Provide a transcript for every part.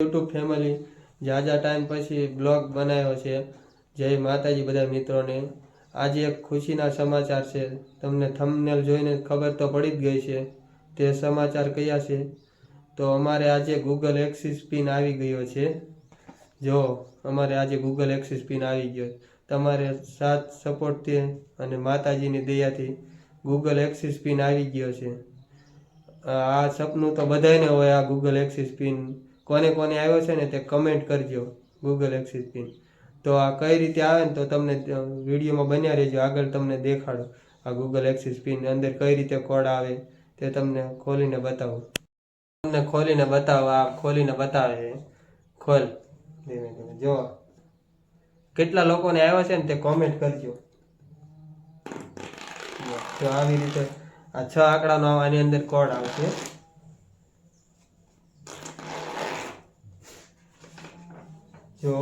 YouTube family જાજા time પછી blog બનાવ્યો છે. જય માતાજી બધા મિત્રોને. આજે એક ખુશીના સમાચાર છે. તમને થંબનેલ જોઈને ખબર તો પડી જ ગઈ છે. તે સમાચાર કયા છે? તો અમારે આજે ગૂગલ એક્સિસ પિન આવી ગયો છે. જો, અમારે આજે ગૂગલ એક્સિસ પિન આવી ગયો. તમારે સાથ સપોર્ટથી અને માતાજીની દયાથી ગૂગલ એક્સિસ પિન આવી ગયો છે. આ સપનું તો બધાને હોય, આ ગૂગલ એક્સિસ પિન. કોને કોને આવ્યો છે ને તે કમેન્ટ કરજો ગૂગલ એક્સિસ પિન તો આ કઈ રીતે આવે ને તો તમને વિડીયોમાં બન્યા રહેજો. આગળ તમને દેખાડો આ ગૂગલ એક્સિસ પિન અંદર કઈ રીતે કોડ આવે તે તમને ખોલીને બતાવો. તમને ખોલીને બતાવો, આ ખોલીને બતાવે છે. ખોલ. ધીમે ધીમે. જો. કેટલા લોકોને આવ્યો છે ને તે કોમેન્ટ કરજો. તો આવી રીતે આ છ આંકડાનો આની અંદર કોડ આવશે જો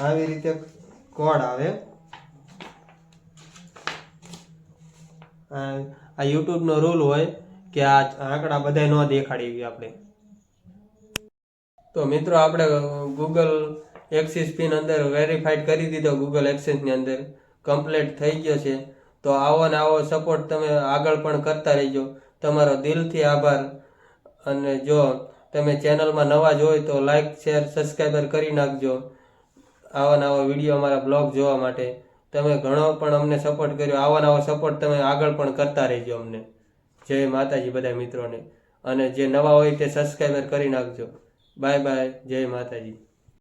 આવી રીતે કોડ આવે. આ યુટ્યુબનો રૂલ હોય કે આ આંકડા બધા ન દેખાડી આપણે. તો મિત્રો આપણે ગૂગલ એક્સિસ પિન અંદર વેરીફાઈડ કરી દીધો ગૂગલ એક્સિસની અંદર. કમ્પ્લીટ થઈ ગયો છે. તો આવો ને આવો સપોર્ટ તમે આગળ પણ કરતા રહેજો. તમારો દિલથી આભાર. અને જો તમે ચેનલમાં નવા જ હોય તો લાઇક શેર સબસ્ક્રાઈબર કરી નાખજો. આવા નવા વીડિયો અમારા બ્લોગ જોવા માટે. તમે ઘણો પણ અમને સપોર્ટ કર્યો. આવા નવા સપોર્ટ તમે આગળ પણ કરતા રહેજો અમને. જય માતાજી બધા મિત્રોને. અને જે નવા હોય તે સબસ્ક્રાઈબર કરી નાખજો. બાય બાય જય માતાજી.